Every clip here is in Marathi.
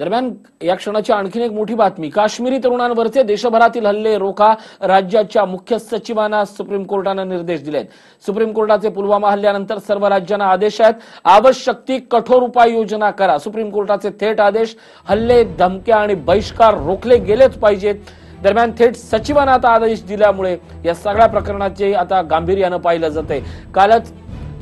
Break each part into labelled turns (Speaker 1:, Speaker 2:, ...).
Speaker 1: दरम्यान या क्षणाची आणखीन एक मोठी बातमी. काश्मीरी तरुणांवरचे देशभरातील हल्ले रोखा राज्याच्या मुख्य सचिवांना सुप्रीम कोर्टानं निर्देश दिलेत. सुप्रीम कोर्टाचे पुलवामा हल्ल्यानंतर सर्व राज्यांना आदेश आहेत आवश्यक ती कठोर उपाययोजना करा. सुप्रीम कोर्टाचे थेट आदेश हल्ले धमक्या आणि बहिष्कार रोखले गेलेच पाहिजेत. दरम्यान थेट सचिवांना आता आदेश दिल्यामुळे या सगळ्या प्रकरणाचे आता गांभीर्यानं पाहिलं जाते कालच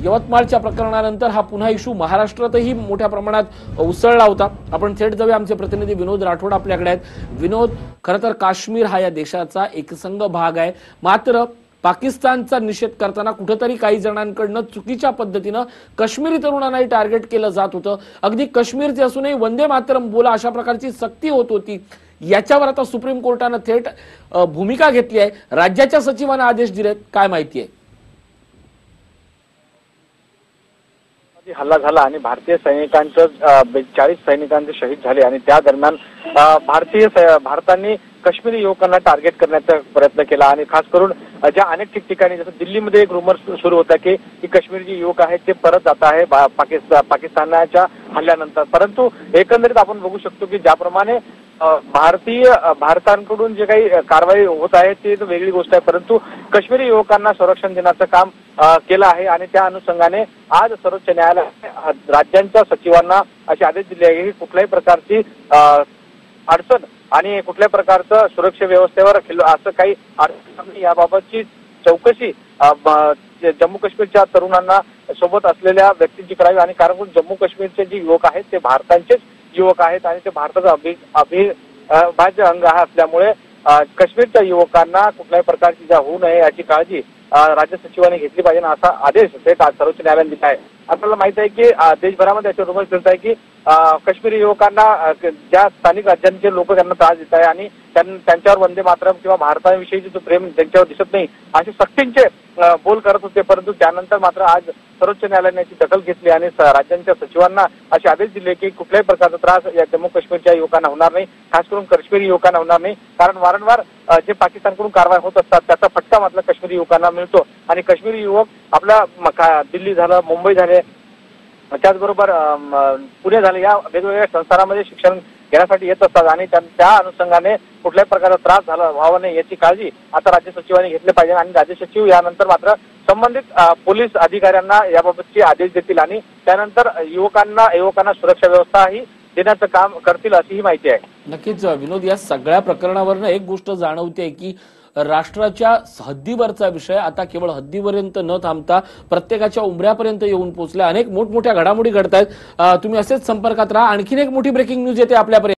Speaker 1: यवतमाळच्या प्रकरणानंतर हा पुन्हा इशू महाराष्ट्रातही मोठ्या प्रमाणात उसळला होता. आपण थेट जाऊया. आमचे प्रतिनिधी विनोद राठोड आपल्याकडे आहेत. विनोद खरं तर काश्मीर हा या देशाचा एकसंघ भाग आहे. मात्र पाकिस्तानचा निषेध करताना कुठेतरी काही जणांकडनं चुकीच्या पद्धतीनं काश्मीरी तरुणांनाही टार्गेट केलं जात होतं. अगदी काश्मीरचे असूनही वंदे मातरम बोला अशा प्रकारची सक्ती होत होती. याच्यावर आता सुप्रीम कोर्टानं थेट भूमिका घेतली आहे. राज्याच्या सचिवांना आदेश दिलेत. काय माहिती आहे?
Speaker 2: हल्ला झाला आणि भारतीय सैनिकांचं चाळीस सैनिकांचे शहीद झाले आणि त्या दरम्यान भारतीय भारताने काश्मीरी युवकांना टार्गेट करण्याचा प्रयत्न केला आणि खास करून ज्या अनेक ठिकठिकाणी जसं दिल्लीमध्ये एक रुमर सुरू होता की की जे युवक आहेत ते परत जात आहे बा- पाकिस्तान पाकिस्तानाच्या हल्ल्यानंतर. परंतु एकंदरीत आपण बघू शकतो की ज्याप्रमाणे भारतीय भारतांकडून भारताकडून जे काही कारवाई होत आहे ती वेगळी गोष्ट आहे. परंतु काश्मीरी युवकांना संरक्षण देण्याचं काम केलं आहे आणि त्या अनुषंगाने आज सर्वोच्च न्यायालयाने राज्यांच्या सचिवांना असे आदेश दिले आहे की कुठल्याही प्रकारची अडचण आणि कुठल्याही प्रकारचं सुरक्षा व्यवस्थेवर खिल- असं काही अडचण याबाबतची चौकशी जम्मू काश्मीरच्या तरुणांना सोबत असलेल्या व्यक्तींची करावी आणि कारण जम्मू काश्मीरचे जे युवक आहेत ते भारतांचेच युवक आहेत आणि ते भारताचा अभि अभिभाज्य अंग हा असल्यामुळे काश्मीरच्या युवकांना कुठल्याही प्रकारची जा होऊ नये याची काळजी राज्य सचिवांनी घेतली पाहिजे असा आदेश थेट आज सर्वोच्च न्यायालयाने दिला आहे. आपल्याला माहीत आहे की देशभरामध्ये असे रुमर्स फिरत आहे की काश्मीरी युवकांना ज्या स्थानिक राज्यांचे लोक त्यांना त्रास देत आहे आणि त्यांच्यावर वंदे मातरम किंवा भारताविषयीचे जो प्रेम त्यांच्यावर दिसत नाही असे सक्तींचे बोल करत होते. परंतु त्यानंतर मात्र आज सर्वोच्च न्यायालयाने याची दखल घेतली आणि राज्यांच्या सचिवांना असे आदेश दिले की कुठल्याही प्रकारचा त्रास या जम्मू काश्मीरच्या युवकांना होणार नाही. खास करून काश्मीरी युवकांना होणार नाही. कारण वारंवार जे पाकिस्तानकडून कारवाई होत असतात त्याचा फटका मात्र काश्मीरी युवकांना मिळतो. आणि काश्मीरी युवक आपला दिल्ली झालं मुंबई झाले त्याचबरोबर पुणे झाले या वेगवेगळ्या संस्थानामध्ये शिक्षण घेण्यासाठी येत असतात आणि त्या अनुषंगाने कुठल्याही प्रकारचा त्रास झाला व्हावा नाही याची काळजी आता राज्य सचिवांनी घेतली पाहिजे आणि राज्य सचिव यानंतर मात्र संबंधित पोलीस अधिकाऱ्यांना याबाबतचे आदेश देतील आणि त्यानंतर युवकांना युवकांना सुरक्षा व्यवस्था ही देण्याचं काम करतील अशी ही माहिती आहे.
Speaker 1: नक्कीच विनोद या सगळ्या प्रकरणावरनं एक गोष्ट जाणवते की राष्ट्राच्या हद्दीवरचा विषय आता केवळ हद्दीपर्यंत न थांबता प्रत्येकाच्या उमऱ्यापर्यंत येऊन पोहोचल्या. अनेक मोठमोठ्या घडामोडी घडतायत. आहेत तुम्ही असेच संपर्कात राहा. आणखीन एक मोठी ब्रेकिंग न्यूज येते आपल्यापर्यंत.